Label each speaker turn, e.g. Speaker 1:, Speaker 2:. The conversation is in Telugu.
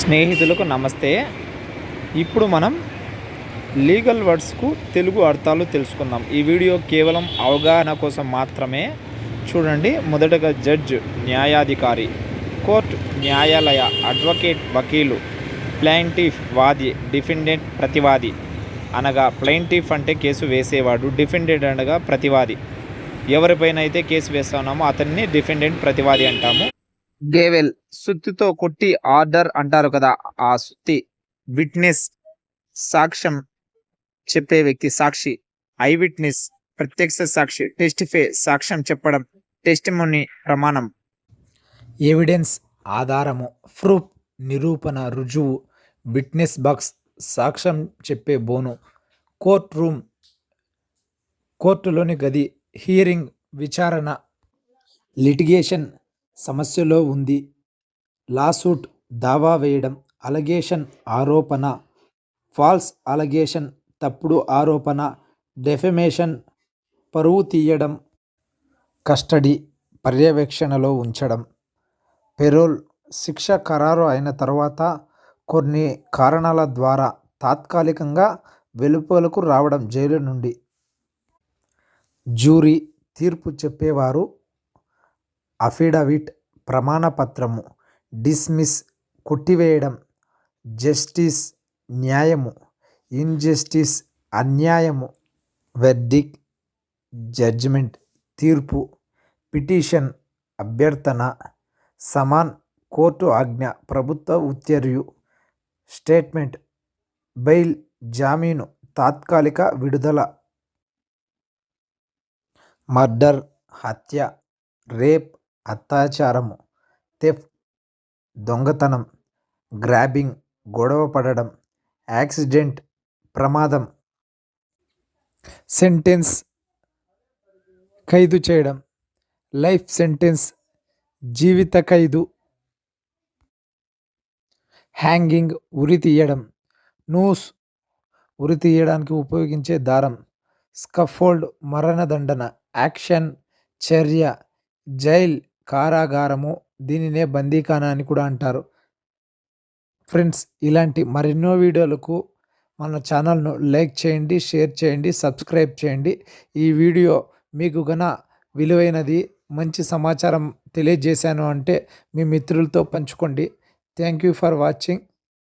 Speaker 1: స్నేహితులకు నమస్తే. ఇప్పుడు మనం లీగల్ వర్డ్స్కు తెలుగు అర్థాలు తెలుసుకుందాం. ఈ వీడియో కేవలం అవగాహన కోసం మాత్రమే. చూడండి మొదటగా జడ్జ్ న్యాయాధికారి కోర్ట్ న్యాయాలయ అడ్వకేట్ వకీలు ప్లాంటిఫ్ వాది డిఫెండెంట్ ప్రతివాది అనగా ప్లైంటిఫ్ అంటే కేసు వేసేవాడు డిఫెండెంట్ అనగా ప్రతివాది. ఎవరిపైన అయితే కేసు వేస్తున్నామో అతన్ని డిఫెండెంట్ ప్రతివాది అంటాము. గేవెల్. సుత్తితో కొట్టి ఆర్డర్ అంటారు కదా ఆ సుత్తి విట్నెస్ సాక్ష్యం చెప్పే వ్యక్తి సాక్షి ఐ విట్నెస్ ప్రత్యక్ష సాక్షి టెస్టిఫై సాక్ష్యం చెప్పడం టెస్టిమోని ప్రమాణం.
Speaker 2: ఎవిడెన్స్ ఆధారము ప్రూఫ్ నిరూపణ రుజువు విట్నెస్ బాక్స్ సాక్ష్యం చెప్పే బోను కోర్ట్ రూమ్ కోర్టులోని గది హియరింగ్ విచారణ లిటిగేషన్ సమస్యలో ఉంది. లాసూట్ దావా వేయడం అలగేషన్ ఆరోపణ ఫాల్స్ అలగేషన్ తప్పుడు ఆరోపణ డెఫమేషన్ పరువు తీయడం కస్టడీ పర్యవేక్షణలో ఉంచడం పెరోల్ శిక్ష ఖరారు అయిన తర్వాత కొన్ని కారణాల ద్వారా తాత్కాలికంగా వెలుపలకు రావడం జైలు నుండి. జ్యూరీ తీర్పు చెప్పేవారు అఫిడవిట్ ప్రమాణపత్రము. డిస్మిస్ కొట్టివేయడం జస్టిస్ న్యాయము ఇన్జస్టిస్ అన్యాయము వెర్డిక్ జడ్జిమెంట్ తీర్పు పిటిషన్ అభ్యర్థన సమాన్ కోర్టు ఆజ్ఞ ప్రభుత్వ ఉత్తర్యు స్టేట్మెంట్ బెయిల్ జామీను తాత్కాలిక విడుదల మర్డర్ హత్య రేప్ అత్యాచారము థెఫ్ట్ దొంగతనం గ్రాబింగ్ గొడవ పడడం యాక్సిడెంట్ ప్రమాదం సెంటెన్స్ ఖైదు చేయడం లైఫ్ సెంటెన్స్ జీవిత ఖైదు హ్యాంగింగ్ ఉరి తీయడం నూస్ ఉరి తీయడానికి ఉపయోగించే దారం స్కఫోల్డ్ మరణదండన యాక్షన్ చర్య జైల్ కారాగారము దీనినే బందీఖానా అని కూడా అంటారు. ఫ్రెండ్స్ ఇలాంటి మరెన్నో వీడియోలకు మన ఛానల్ను లైక్ చేయండి షేర్ చేయండి సబ్స్క్రైబ్ చేయండి. ఈ వీడియో మీకు గన విలువైనది మంచి సమాచారం తెలియజేశాను అంటే మీ మిత్రులతో పంచుకోండి. Thank you for watching.